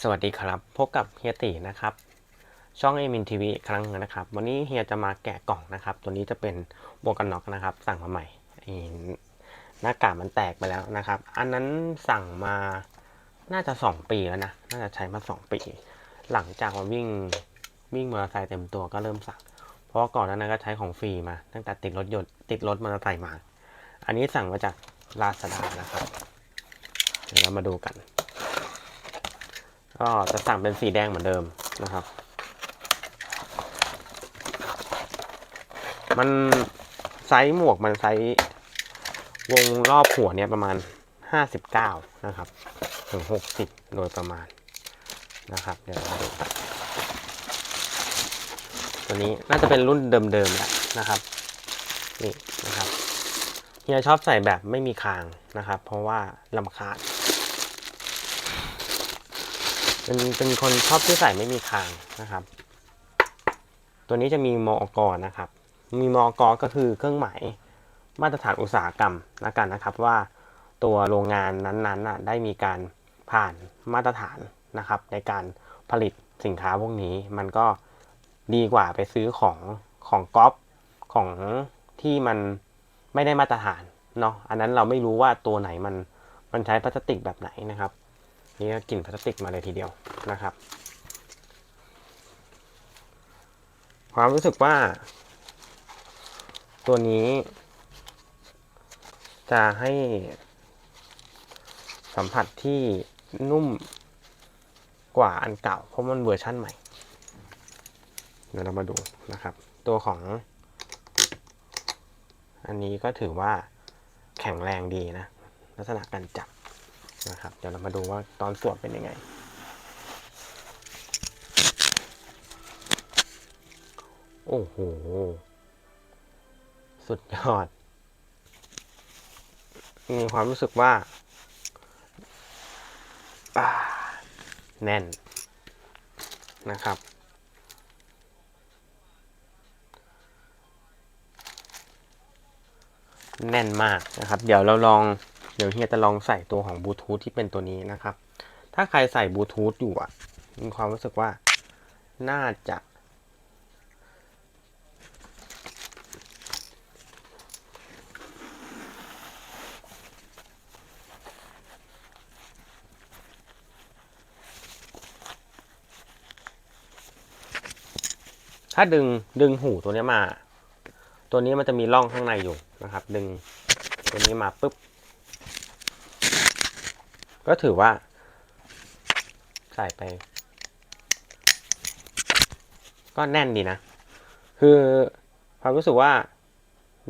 สวัสดีครับ พบกับเฮียตีนะครับ ช่องเอมินทีวีอีกครั้งนะครับ วันนี้เฮียจะมาแกะกล่องนะครับ ตัวนี้จะเป็นหมวกกันน็อกนะครับ สั่งมาใหม่หน้ากากมันแตกไปแล้วนะครับ อันนั้นสั่งมาน่าจะ 2 ปีแล้วนะ น่าจะใช้มา 2 ปี หลังจากมาวิ่งวิ่งมอเตอร์ไซค์เต็มตัวก็เริ่มสั่ง เพราะก่อนนานั้นก็ใช้ของฟรีมา ตั้งแต่ติดรถยนต์ติดรถมอเตอร์ไซค์มา อันนี้สั่งมาจากลาซาด้านะครับ เดี๋ยวเรามาดูกัน ก็จะสั่งเป็นสีแดงเหมือนเดิมนะครับ มันไซส์หมวกมันไซส์วงรอบหัวเนี่ยประมาณ 59 นะครับ ถึง 60 โดยประมาณนะครับ เดี๋ยวเรามาดูตัวนี้น่าจะเป็นรุ่นเดิมๆแหละนะครับ นี่นะครับเฮียชอบใส่แบบไม่มีคางนะครับ เพราะว่าลำคาญ เป็นเป็นคนชอบที่ใส่ไม่มีคางนะครับ ตัวนี้จะมีมอกนะครับ มีมอกก็คือเครื่องหมายมาตรฐานอุตสาหกรรมนะกันนะครับว่าตัวโรงงานนั้นๆน่ะได้มีการผ่านมาตรฐานนะครับ ในการผลิตสินค้าพวกนี้มันก็ดีกว่าไปซื้อของของก๊อปของที่มันไม่ได้มาตรฐานเนาะอันนั้นเราไม่รู้ว่าตัวไหนมันมันใช้พลาสติกแบบไหนนะครับ นี่ก็กลิ่นพลาสติกมาเลยทีเดียวนะครับ ความรู้สึกว่า ตัวนี้ จะให้ สัมผัสที่นุ่มกว่าอันเก่า เพราะมันเวอร์ชั่นใหม่เดี๋ยวเรามาดูนะครับ ตัวของ อันนี้ก็ถือว่าแข็งแรงดีนะ ลักษณะการจับ นะครับ เดี๋ยวเรามาดูว่าตอนสวมเป็นยังไง โอ้โห สุดยอด มีความรู้สึกว่า แน่นนะครับแน่นมากนะครับ เดี๋ยวเราลอง เดี๋ยวเฮียจะลองใส่ตัวของบลูทูธที่เป็นตัวนี้นะครับ ถ้าใครใส่บลูทูธอยู่อะ มีความรู้สึกว่า น่าจะ ถ้าดึงดึงหูตัวนี้มา ตัวนี้มันจะมีร่องข้างในอยู่นะครับ ดึงตัวนี้มาปุ๊บ ก็ถือว่า ใส่ไป ก็แน่นดีนะ คือความรู้สึกว่า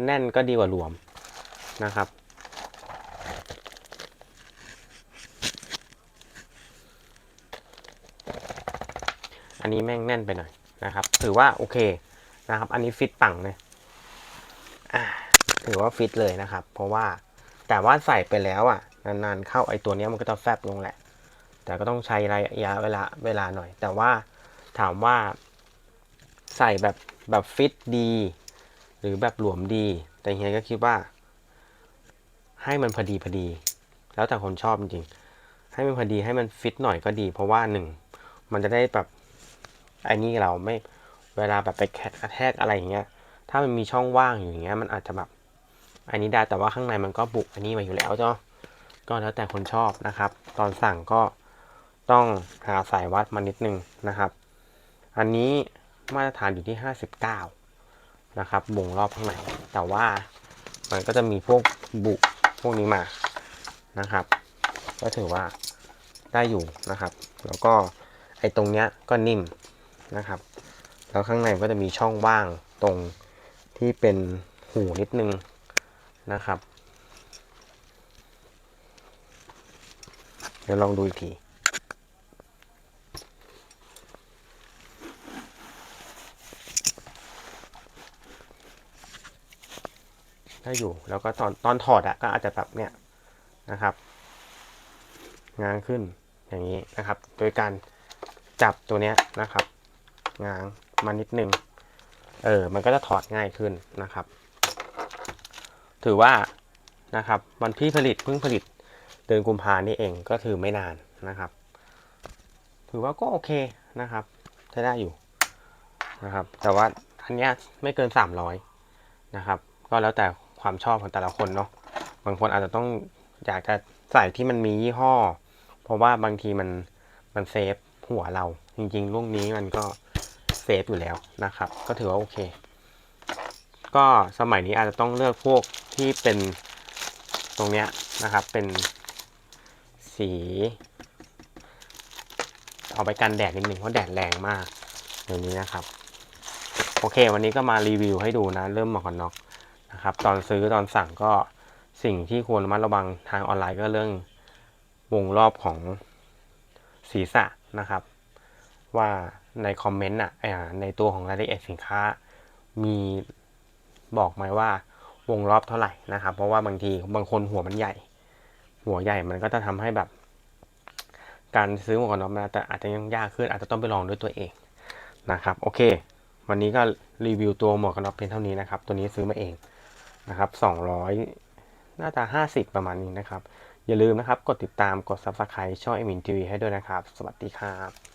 แน่นก็ดีกว่ารวมนะครับ อันนี้แม่งแน่นไปหน่อยนะครับ ถือว่าโอเคนะครับ อันนี้ฟิตปังเลยอ่าถือว่าฟิตเลยนะครับ เพราะว่าแต่ว่าใส่ไปแล้วอะ นานๆเข้าไอตัวนี้มันก็จะแฟบลงแหละ แต่ก็ต้องใช้ระยะเวลาเวลาหน่อย แต่ว่าถามว่าใส่แบบแบบฟิตดี หรือแบบหลวมดี แต่เฮียก็คิดว่า ให้มันพอดีพอดี แล้วแต่คนชอบจริงๆให้มันพอดีให้มันฟิตหน่อยก็ดี เพราะว่าหนึ่งมันจะได้แบบไอ้นี่เราไม่เวลาแบบไปกระแทกอะไรอย่างเงี้ย ถ้ามันมีช่องว่างอยู่อย่างเงี้ยมันอาจจะแบบอันนี้ได้แต่ว่าข้างในมันก็บุกอันนี้มาอยู่แล้วเจ้า ก็แล้วแต่คนชอบนะครับ ตอนสั่งก็ต้องหาสายวัดมานิดนึงนะครับ อันนี้มาตรฐานอยู่ที่ 59 นะครับบ่งรอบข้างในแต่ว่ามันก็จะมีพวกบุพวกนี้มานะครับ ก็ถือว่าได้อยู่นะครับ แล้วก็ไอ้ตรงเนี้ยก็นิ่มนะครับ แล้วข้างในก็จะมีช่องว่างตรงที่เป็นหูนิดนึงนะครับ เดี๋ยวลองดูอีกทีได้อยู่แล้วก็ตอนตอนถอดอะก็อาจจะแบบเนี้ยนะครับง้างขึ้นอย่างนี้นะครับ โดยการจับตัวเนี้ยนะครับง้างมานิดนึงเออ มันก็จะถอดง่ายขึ้นนะครับ ถือว่านะครับ วันที่ผลิตเพิ่งผลิต เดือนกุมภานี่เองก็ถือไม่นานนะครับ ถือว่าก็โอเคนะครับใช้ได้อยู่นะครับ แต่ว่าอันเนี้ยไม่เกิน 300นะครับ ก็แล้วแต่ความชอบของแต่ละคนเนาะบางคนอาจจะต้องอยากจะใส่ที่มันมียี่ห้อ เพราะว่าบางทีมันมันเซฟหัวเรา จริงๆ รุ่นนี้มันก็เซฟอยู่แล้วนะครับ ก็ถือว่าโอเค ก็สมัยนี้อาจจะต้องเลือกพวกที่เป็นตรงเนี้ยนะครับ เป็น สี เอาไปกันแดดนิดหนึ่งเพราะแดดแรงมากเดี๋ยวนี้นะครับ โอเค วันนี้ก็มารีวิวให้ดูนะ เริ่มหมวกกันน็อกนะครับ ตอนซื้อตอนสั่งก็สิ่งที่ควรระมัดระวังทางออนไลน์ก็เรื่องวงรอบของศีรษะนะครับ ว่าในคอมเมนต์อะในตัวของรายละเอียดสินค้า มีบอกไหมว่าวงรอบเท่าไหร่นะครับ เพราะว่าบางทีบางคนหัวมันใหญ่ หัวใหญ่มันก็จะทำให้แบบ การซื้อหมวกกันน็อกมันอาจจะอาจจะยังยากขึ้นอาจจะต้องไปลองด้วยตัวเองนะครับโอเค วันนี้ก็รีวิวตัวหมวกกันน็อกเพียงเท่านี้นะครับ ตัวนี้ซื้อมาเองนะครับ200น่าตา 50 ประมาณนี้นะครับ อย่าลืมนะครับ กดติดตามกด Subscribe ช่องเอมินทีวีให้ด้วยนะครับ สวัสดีครับ